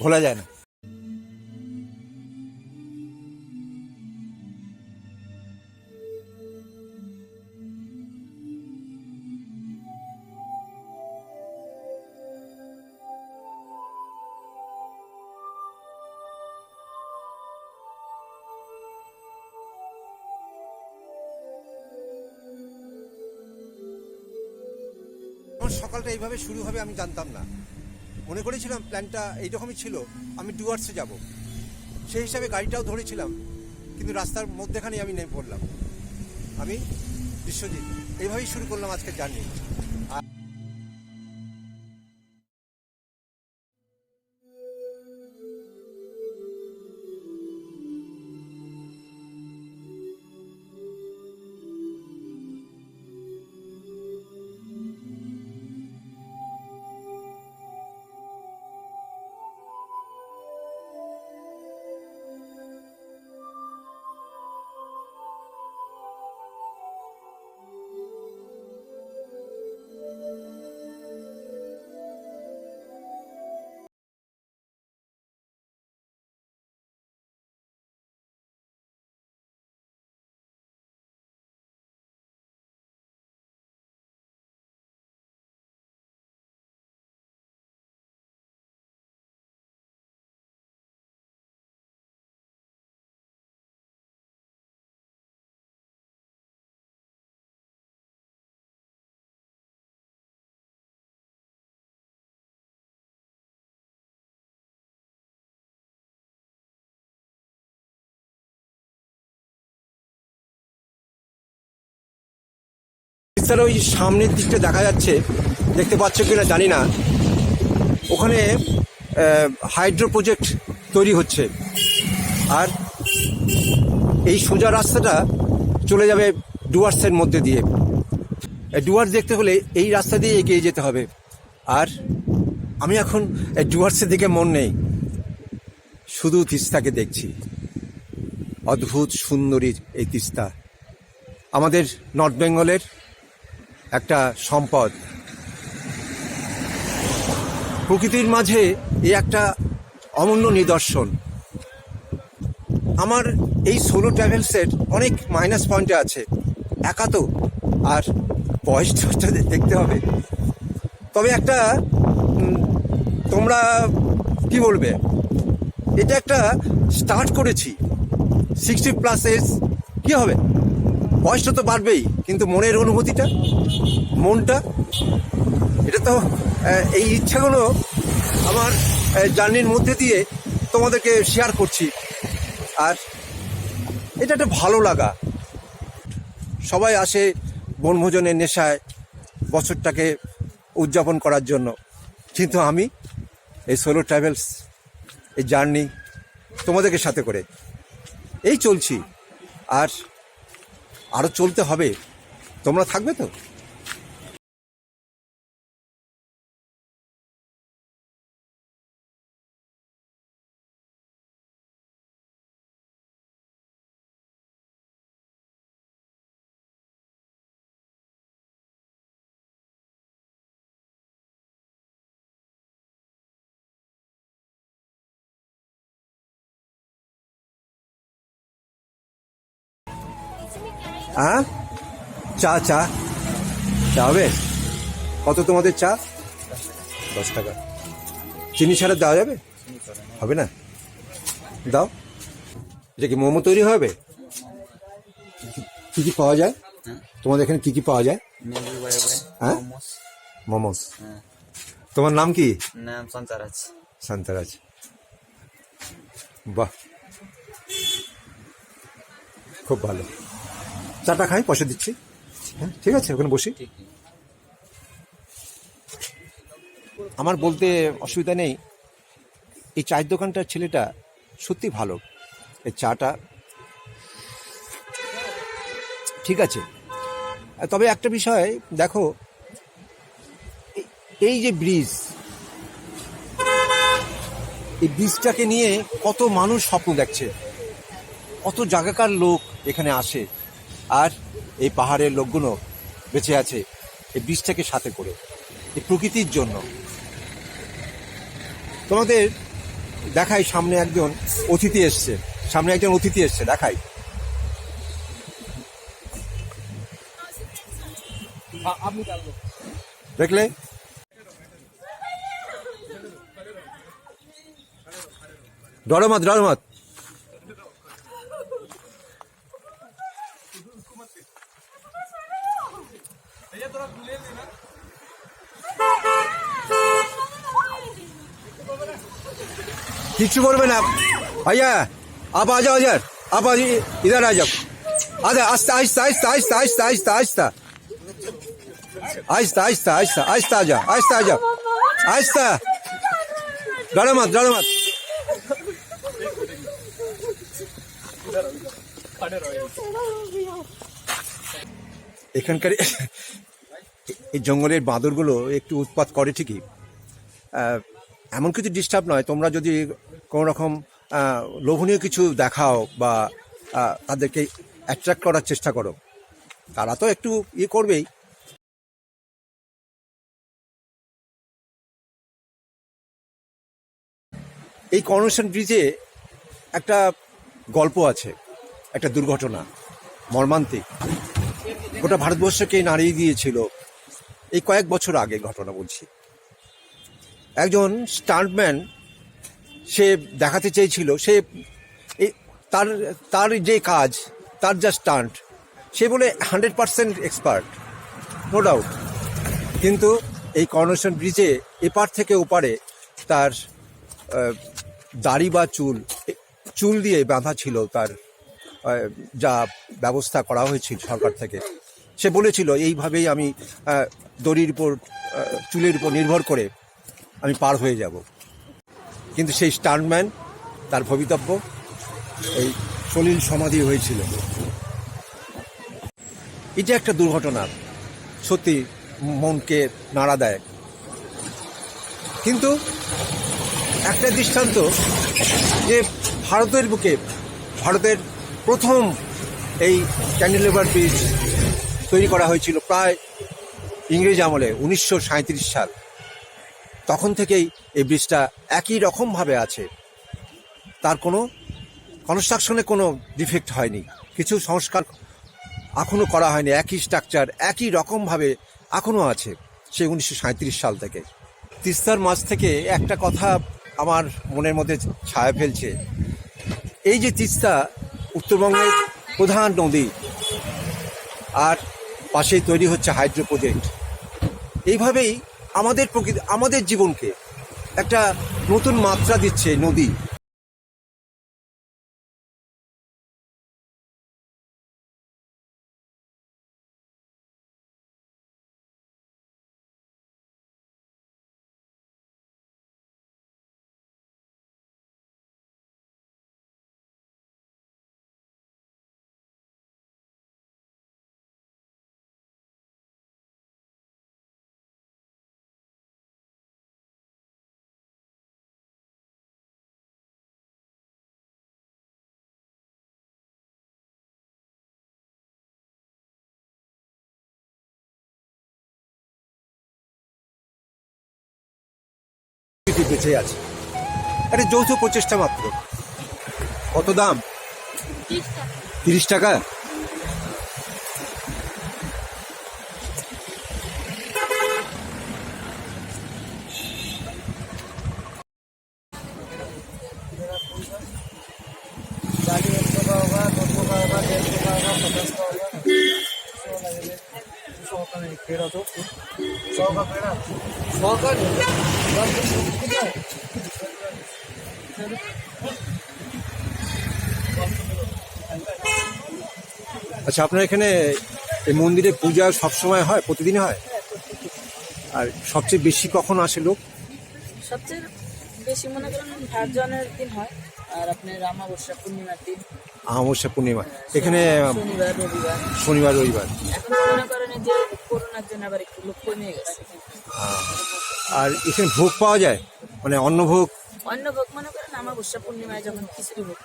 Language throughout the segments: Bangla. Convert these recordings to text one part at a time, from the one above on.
ভোলা যায় না। সকালটা এইভাবে শুরু হবে আমি জানতাম না। মনে করেছিলাম প্ল্যানটা এইরকমই ছিল, আমি ডুয়ার্সে যাব। সেই হিসাবে গাড়িটাও ধরেছিলাম, কিন্তু রাস্তার মধ্যেখানেই আমি নেমে পড়লাম। আমি বিশ্বজিৎ, এইভাবেই শুরু করলাম আজকে জার্নি রাস্তার ওই সামনের দিকটা দেখা যাচ্ছে। দেখতে পাচ্ছ কিনা জানি না। ওখানে হাইড্রো প্রজেক্ট তৈরি হচ্ছে। আর এই সোজা রাস্তাটা চলে যাবে ডুয়ার্সের মধ্যে দিয়ে। ডুয়ার্স দেখতে হলে এই রাস্তা দিয়ে এগিয়ে যেতে হবে। আর আমি এখন ডুয়ার্সের দিকে মন নেই। শুধু তিস্তাকে দেখছি। অদ্ভুত সুন্দরী এই তিস্তা। আমাদের নর্থ বেঙ্গলের একটা সম্পদ। প্রকৃতির মাঝে এ একটা অমূল্য নিদর্শন। আমার এই সোলো ট্রাভেলসের অনেক মাইনাস পয়েন্টে আছে। একা তো, আর বয়সটা দেখতে হবে। তবে একটা তোমরা কি বলবে? এটা একটা স্টার্ট করেছি। সিক্সটি প্লাস এজ কী হবে? বয়সটা তো বাড়বেই। কিন্তু মনের অনুভূতিটা, মনটা, এটা তো এই ইচ্ছাগুলো আমার জার্নির মধ্যে দিয়ে তোমাদেরকে শেয়ার করছি। আর এটা একটা ভালো লাগা। সবাই আসে বনভোজনের নেশায় বছরটাকে উদযাপন করার জন্য। কিন্তু আমি এই সোলো ট্রাভেলস এই জার্নি তোমাদেরকে সাথে করে। এই চলছি। আর আরও চলতে হবে। তোমরা থাকবে তো? হ্যাঁ? চা চা। চা হবে? কত তোমাদের চা? দশ টাকা। চিনি ছাড়া দেওয়া যাবে? হবে না? দাও। এটা কি মোমো তৈরি হবে? কি কি পাওয়া যায়? তোমাদের এখানে কি কি পাওয়া যায়? হ্যাঁ? মোমোস। হ্যাঁ। তোমার নাম কি? নাম সন্তারাজ। শান্তারাজ বাহ। খুব ভালো। চাটা খাই পয়সা দিচ্ছি। হ্যাঁ ঠিক আছে ওখানে বসি। আমার বলতে অসুবিধা নেই। এই চায়ের দোকানটার ছেলেটা সত্যি ভালো। এই চাটা ঠিক আছে। তবে একটা বিষয় দেখো এই- এই যে ব্রিজ এই ব্রিজটাকে নিয়ে কত মানুষ স্বপ্ন দেখছে। কত জায়গাকার লোক এখানে আসে। আর এই পাহাড়ের লোকগুলো বেঁচে আছে এই ব্রিজটাকে সাথে করে, এই প্রকৃতির জন্য। তোমাদের দেখাই সামনে একজন অতিথি এসছে। সামনে একজন অতিথি এসছে, দেখাই। দেখলে? ডরো মত ডরো মত किच्छु करबे ना भैया आप आ जाओ इधर आप आ जाइए, इधर आ जाओ आधा आस्ता आहिस्ता आहिस्ता आहिस्ता आहिस्ता आहिस्ता आहिस्ता आहिस्ता आहिस्ता आहिस्ता आहिस्ता आ जाओ आहिस्ता आ जाओ आहिस्ता डरो मत डरो मत এখানকার এই জঙ্গলের বাঁদরগুলো একটু উৎপাত করে ঠিকই। এমন কিছু ডিস্টার্ব নয়, তোমরা যদি কোনো রকম লোভনীয় কিছু দেখাও বা তাদেরকে অ্যাট্রাক্ট করার চেষ্টা করো। তারা তো একটু ইয়ে করবেই। এই করোনেশন ব্রিজে একটা গল্প আছে। একটা দুর্ঘটনা, মর্মান্তিক। গোটা ভারতবর্ষকে নাড়িয়ে দিয়েছিল। এই কয়েক বছর আগে ঘটনা বলছি। একজন স্টান্টম্যান, সে দেখাতে চেয়েছিল, সে তার তার যে কাজ, তার যা স্টান্ট, সে বলে hundred percent expert, no doubt. কিন্তু এই কর্নেশন ব্রিজে এপার থেকে ওপারে তার দাড়ি বা চুল চুল দিয়ে বাঁধা ছিল তার যা ব্যবস্থা করা হয়েছিল সরকার থেকে। সে বলেছিল, এইভাবেই আমি দড়ির উপর চুলের উপর নির্ভর করে আমি পার হয়ে যাব। কিন্তু সেই স্টান্টম্যান, তার ভবিতব্য, এই সলিল সমাধি হয়েছিল। এটা একটা দুর্ঘটনা, সত্যি মনকে নাড়া দেয়। কিন্তু একটা দৃষ্টান্ত যে ভারতের বুকে, ভারতের প্রথম এই ক্যান্ডিলেভার ব্রিজ তৈরি করা হয়েছিল প্রায় ইংরেজ আমলে উনিশশো সাল। তখন থেকেই এই ব্রিজটা একই রকমভাবে আছে। তার কোনো কনস্ট্রাকশনে কোনো ডিফেক্ট হয়নি। কিছু সংস্কার এখনও করা হয়নি। একই স্ট্রাকচার একই রকমভাবে এখনও আছে সে উনিশশো সাল থেকে। তিস্তার মাছ থেকে একটা কথা আমার মনের মধ্যে ছায়া ফেলছে। এই যে তিস্তা উত্তরবঙ্গের প্রধান নদী আর পাশেই তৈরি হচ্ছে হাইড্রো প্রজেক্ট এইভাবেই আমাদের প্রকৃতি আমাদের জীবনকে একটা নতুন মাত্রা দিচ্ছে নদী। প্রকৃতি বেঁচে আছে। একটা যৌথ প্রচেষ্টা মাত্র। কত দাম? তিরিশ টাকা? আচ্ছা আপনার এখানে এই মন্দিরে পূজা সবসময় হয়? প্রতিদিন হয়? আর সবচেয়ে বেশি কখন আসে লোক? সবচেয়ে বেশি মনে করেন ভাজনের দিন হয় আর আপনার আমাবস্যা পূর্ণিমার দিন। আমাবস্যা পূর্ণিমা। এখানে শনিবার রবিবার। শনিবার রবিবার। হ্যাঁ। আর এখানে ভোগ পাওয়া যায়? মানে অন্নভোগ অন্নভোগ মনে করেন আমার উৎসব পূর্ণিমায় যখন খিচুড়ি ভোগ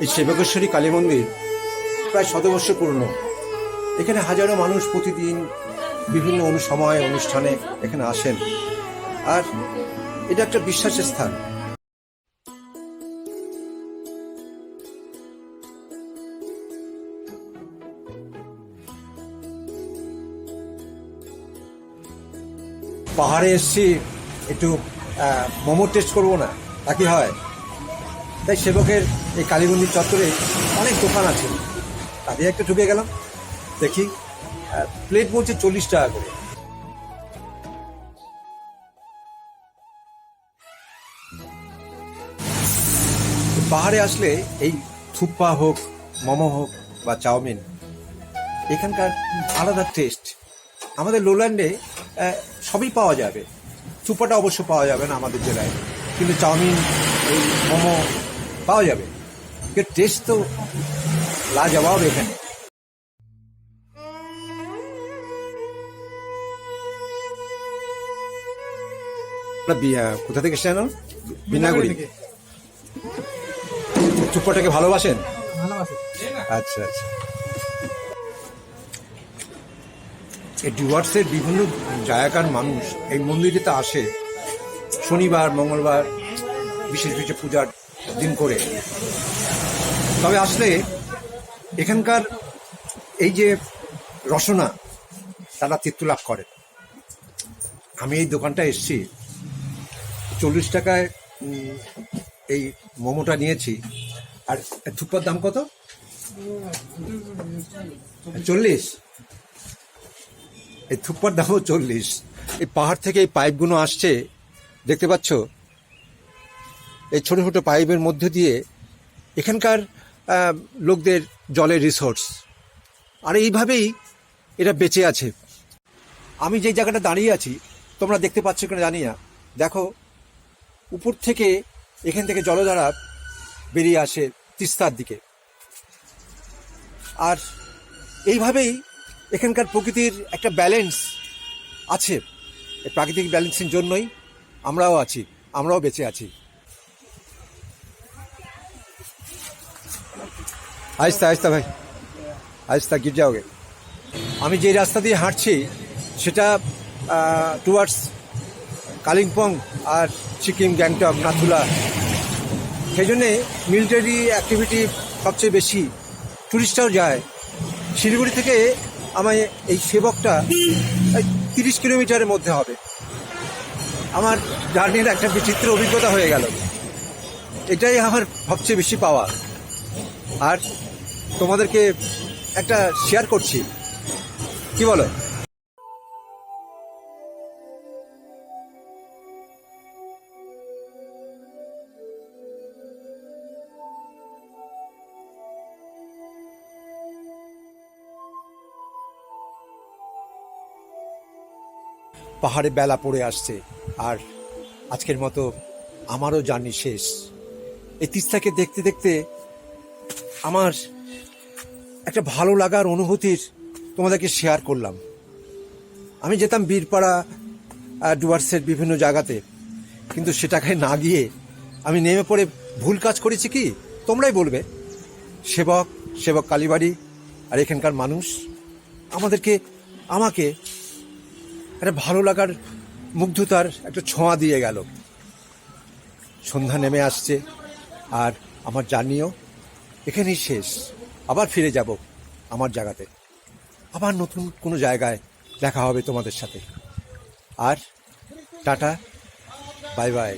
এই সেবকেশ্বরী কালী মন্দির প্রায় শতবর্ষ পুরনো। এখানে হাজারো মানুষ প্রতিদিন বিভিন্ন সময় অনুষ্ঠানে এখানে আসেন। আর এটা একটা বিশ্বাসের স্থান। পাহাড়ে এসছি, একটু মোমো টেস্ট করব না তা কি হয়? তাই সেবকের এই কালী মন্দির চত্বরে অনেক দোকান আছে। তাদের একটা ঢুকে গেলাম। দেখি প্লেট বলছে চল্লিশ টাকা করে। পাহাড়ে আসলে এই থুপ্পা হোক, মোমো হোক বা চাউমিন, এখানকার আলাদা টেস্ট আমাদের লোল্যান্ডে সবই পাওয়া যাবে। থুপ্পাটা অবশ্য পাওয়া যাবে না আমাদের জেলায়। কিন্তু চাউমিন, এই মোমো পাওয়া যাবে। টেস্ট তো লাজবাব এখানে। কোথা থেকে এসেছেন বিনাগুড়ি। থুপ্পাটাকে ভালোবাসেন? আচ্ছা আচ্ছা। এই ডুয়ার্সের বিভিন্ন জায়গার মানুষ এই মন্দিরেতে আসে। শনিবার মঙ্গলবার বিশেষ বিশেষ পূজার দিন করে। তবে আসলে এখানকার এই যে রসনা, তারা তৃপ্ত লাভ করে। আমি এই দোকানটা এসছি। চল্লিশ টাকায় এই মোমোটা নিয়েছি। আর থুপ্পার দাম কত? চল্লিশ। এই থুপ্পার দামও চল্লিশ। এই পাহাড় থেকে এই পাইপগুলো আসছে, দেখতে পাচ্ছ? এই ছোট ছোট পাইপের মধ্যে দিয়ে এখানকার লোকদের জলের রিসোর্স আর এইভাবেই এটা বেঁচে আছে। আমি যে জায়গাটা দাঁড়িয়ে আছি, তোমরা দেখতে পাচ্ছ কিনা জানি না। দেখো, উপর থেকে এখান থেকে জলধারা বেরিয়ে আসে তিস্তার দিকে। আর এইভাবেই এখানকার প্রকৃতির একটা ব্যালেন্স আছে। প্রাকৃতিক ব্যালেন্সের জন্যই আমরাও আছি, আমরাও বেঁচে আছি। আস্তা আস্তা ভাই। আস্তা গির যাওগে আমি যে রাস্তা দিয়ে হাঁটছি, সেটা টুয়ার্ডস কালিম্পং আর সিকিম, গ্যাংটক, নাথুলা। সেই জন্যে মিলিটারি অ্যাক্টিভিটি সবচেয়ে বেশি টুরিস্টরাও যায়। শিলিগুড়ি থেকে আমায় এই সেবকটা তিরিশ কিলোমিটারের মধ্যে হবে। আমার জার্নির একটা বিচিত্র অভিজ্ঞতা হয়ে গেল। এটাই আমার সবচেয়ে বেশি পাওয়া। আর তোমাদেরকে একটা শেয়ার করছি। কি বলো? পাহাড়ে বেলা পড়ে আসছে, আর আজকের মতো আমারও জার্নি শেষ। এই তিস্তাকে দেখতে দেখতে আমার একটা ভালো লাগার অনুভূতির তোমাদেরকে শেয়ার করলাম। আমি যেতাম বীরপাড়া ডুয়ার্সের বিভিন্ন জায়গাতে, কিন্তু সেটাকে না গিয়ে আমি নেমে পড়ে ভুল কাজ করেছি কি? তোমরাই বলবে। সেবক সেবক কালীবাড়ি আর এখানকার মানুষ, আমাদেরকে, আমাকে একটা ভালো লাগার মুগ্ধতার একটা ছোঁয়া দিয়ে গেল। সন্ধ্যা নেমে আসছে, আর আমার জার্নিও এখানেই শেষ। আবার ফিরে যাব আমার জায়গাতে। আবার নতুন কোনো জায়গায় দেখা হবে তোমাদের সাথে। আর টাটা, বাই বাই।